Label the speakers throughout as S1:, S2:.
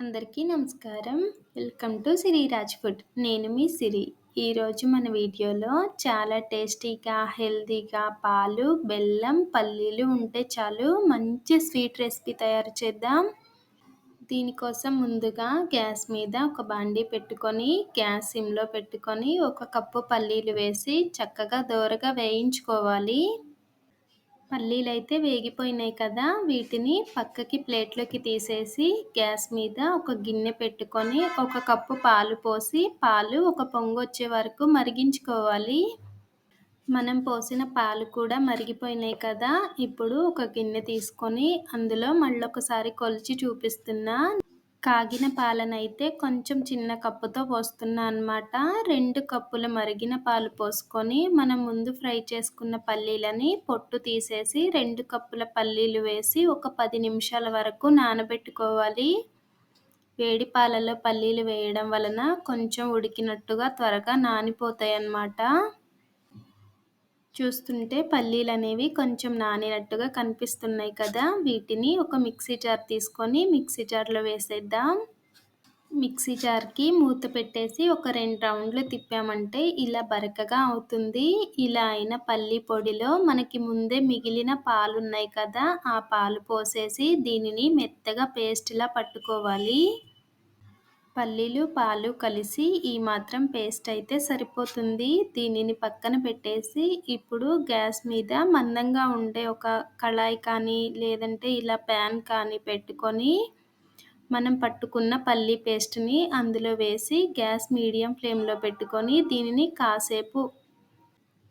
S1: అందరికీ నమస్కారం. Welcome to Siri Raj food నేను మీ సిరి ఈరోజు మన వీడియోలో చాలా టేస్టీగా హెల్తీగా పాలు బెల్లం పల్లీలు ఉంటే చాలు మంచి స్వీట్ రెసిపీ తయారు చేద్దాం. దీనికోసం ముందుగా గ్యాస్ మీద ఒక బాండీ పెట్టుకొని గ్యాస్ సిమ్లో పెట్టుకొని ఒక కప్పు పల్లీలు వేసి చక్కగా దోరగా వేయించుకోవాలి. పల్లీలు అయితే వేగిపోయినాయి కదా వీటిని పక్కకి ప్లేట్లోకి తీసేసి గ్యాస్ మీద ఒక గిన్నె పెట్టుకొని ఒక కప్పు పాలు పోసి పాలు ఒక పొంగు వచ్చే వరకు మరిగించుకోవాలి. మనం పోసిన పాలు కూడా మరిగిపోయినాయి కదా ఇప్పుడు ఒక గిన్నె తీసుకొని అందులో మళ్ళొకసారి కొలిచి చూపిస్తున్నా. కాగిన పాలనైతే కొంచెం చిన్న కప్పుతో పోస్తున్నా అనమాట రెండు కప్పుల మరిగిన పాలు పోసుకొని మనం ముందు ఫ్రై చేసుకున్న పల్లీలని పొట్టు తీసేసి రెండు కప్పుల పల్లీలు వేసి ఒక పది నిమిషాల వరకు నానబెట్టుకోవాలి. వేడి పాలలో పల్లీలు వేయడం వలన కొంచెం ఉడికినట్టుగా త్వరగా నానిపోతాయి అన్నమాట చూస్తుంటే పల్లీలు అనేవి కొంచెం నానినట్టుగా కనిపిస్తున్నాయి కదా. వీటిని ఒక మిక్సీ జార్ తీసుకొని మిక్సీ జార్లో వేసేద్దాం. మిక్సీ జార్కి మూత పెట్టేసి ఒక రెండు రౌండ్లు తిప్పామంటే ఇలా బరకగా అవుతుంది. ఇలా అయిన పల్లి పొడిలో మనకి ముందే మిగిలిన పాలు ఉన్నాయి కదా. ఆ పాలు పోసేసి దీనిని మెత్తగా పేస్ట్లా పట్టుకోవాలి. పల్లీలు పాలు కలిసి ఈ మాత్రం పేస్ట్ అయితే సరిపోతుంది. దీనిని పక్కన పెట్టేసి ఇప్పుడు గ్యాస్ మీద మందంగా ఉండే ఒక కళాయి కానీ లేదంటే ఇలా ప్యాన్ కానీ పెట్టుకొని మనం పట్టుకున్న పల్లీ పేస్ట్ని అందులో వేసి గ్యాస్ మీడియం ఫ్లేమ్లో పెట్టుకొని దీనిని కాసేపు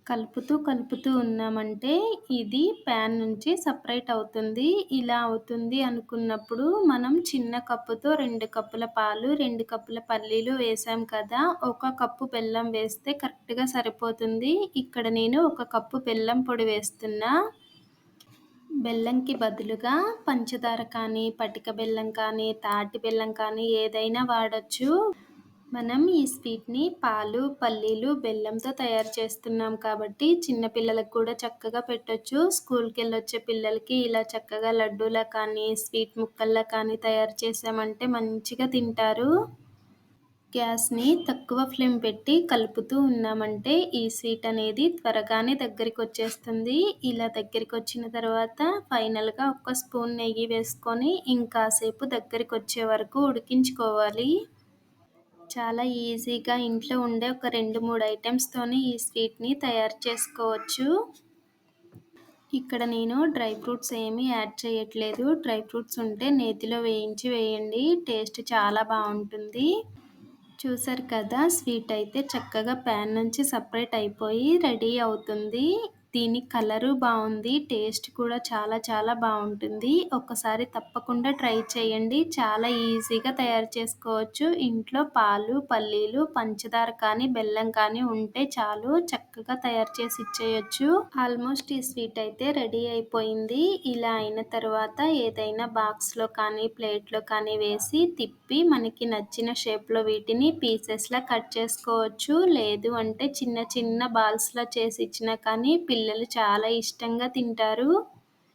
S1: కలుపుతూ కలుపుతూ ఉన్నామంటే ఇది ప్యాన్ నుంచి సపరేట్ అవుతుంది. ఇలా అవుతుంది అనుకున్నప్పుడు మనం చిన్న కప్పుతో రెండు కప్పుల పాలు రెండు కప్పుల పల్లీలు వేసాం కదా. ఒక కప్పు బెల్లం వేస్తే కరెక్ట్గా సరిపోతుంది. ఇక్కడ నేను ఒక కప్పు బెల్లం పొడి వేస్తున్నా. బెల్లంకి బదులుగా పంచదార కానీ పటిక బెల్లం కానీ తాటి బెల్లం కానీ ఏదైనా వాడచ్చు. మనం ఈ స్వీట్ని పాలు పల్లీలు బెల్లంతో తయారు చేస్తున్నాం కాబట్టి చిన్నపిల్లలకు కూడా చక్కగా పెట్టొచ్చు. స్కూల్కి వెళ్ళొచ్చే పిల్లలకి ఇలా చక్కగా లడ్డూలా కానీ స్వీట్ ముక్కల్లా కానీ తయారు చేసామంటే మంచిగా తింటారు. గ్యాస్ని తక్కువ ఫ్లేమ్ పెట్టి కలుపుతూ ఉన్నామంటే ఈ స్వీట్ అనేది త్వరగానే దగ్గరికి వచ్చేస్తుంది ఇలా దగ్గరికి వచ్చిన తర్వాత ఫైనల్గా ఒక స్పూన్ నెయ్యి వేసుకొని ఇంకాసేపు దగ్గరికి వచ్చే వరకు ఉడికించుకోవాలి. చాలా ఈజీగా ఇంట్లో ఉండే ఒక రెండు మూడు ఐటమ్స్తోనే ఈ స్వీట్ని తయారు చేసుకోవచ్చు. ఇక్కడ నేను డ్రై ఫ్రూట్స్ ఏమీ యాడ్ చేయట్లేదు. డ్రై ఫ్రూట్స్ ఉంటే నేతిలో వేయించి వేయండి. టేస్ట్ చాలా బాగుంటుంది. చూసారు కదా స్వీట్ అయితే చక్కగా ప్యాన్ నుంచి సపరేట్ అయిపోయి రెడీ అవుతుంది. దీని కలరు బాగుంది టేస్ట్ కూడా చాలా చాలా బాగుంటుంది. ఒక్కసారి తప్పకుండా ట్రై చేయండి. చాలా ఈజీగా తయారు చేసుకోవచ్చు. ఇంట్లో పాలు పల్లీలు పంచదార కానీ బెల్లం కానీ ఉంటే చాలు చక్కగా తయారు చేసి ఇచ్చేయచ్చు. ఆల్మోస్ట్ ఈ స్వీట్ అయితే రెడీ అయిపోయింది. ఇలా అయిన తర్వాత ఏదైనా బాక్స్లో కానీ ప్లేట్లో కానీ వేసి తిప్పి మనకి నచ్చిన షేప్లో వీటిని పీసెస్లా కట్ చేసుకోవచ్చు. లేదు అంటే చిన్న చిన్న బాల్స్లా చేసి ఇచ్చినా కానీ పిల్లలు చాలా ఇష్టంగా తింటారు.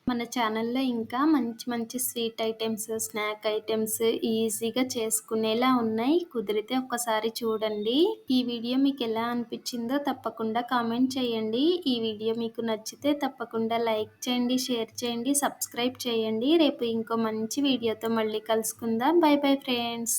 S1: మన ఛానల్లో ఇంకా మంచి మంచి స్వీట్ ఐటమ్స్ స్నాక్ ఐటమ్స్ ఈజీగా చేసుకునేలా ఉన్నాయి. కుదిరితే ఒక్కసారి చూడండి. ఈ వీడియో మీకు ఎలా అనిపించిందో తప్పకుండా కామెంట్ చేయండి. ఈ వీడియో మీకు నచ్చితే తప్పకుండా లైక్ చేయండి షేర్ చేయండి సబ్స్క్రైబ్ చేయండి. రేపు ఇంకో మంచి వీడియోతో మళ్ళీ కలుసుకుందాం. Bye bye friends.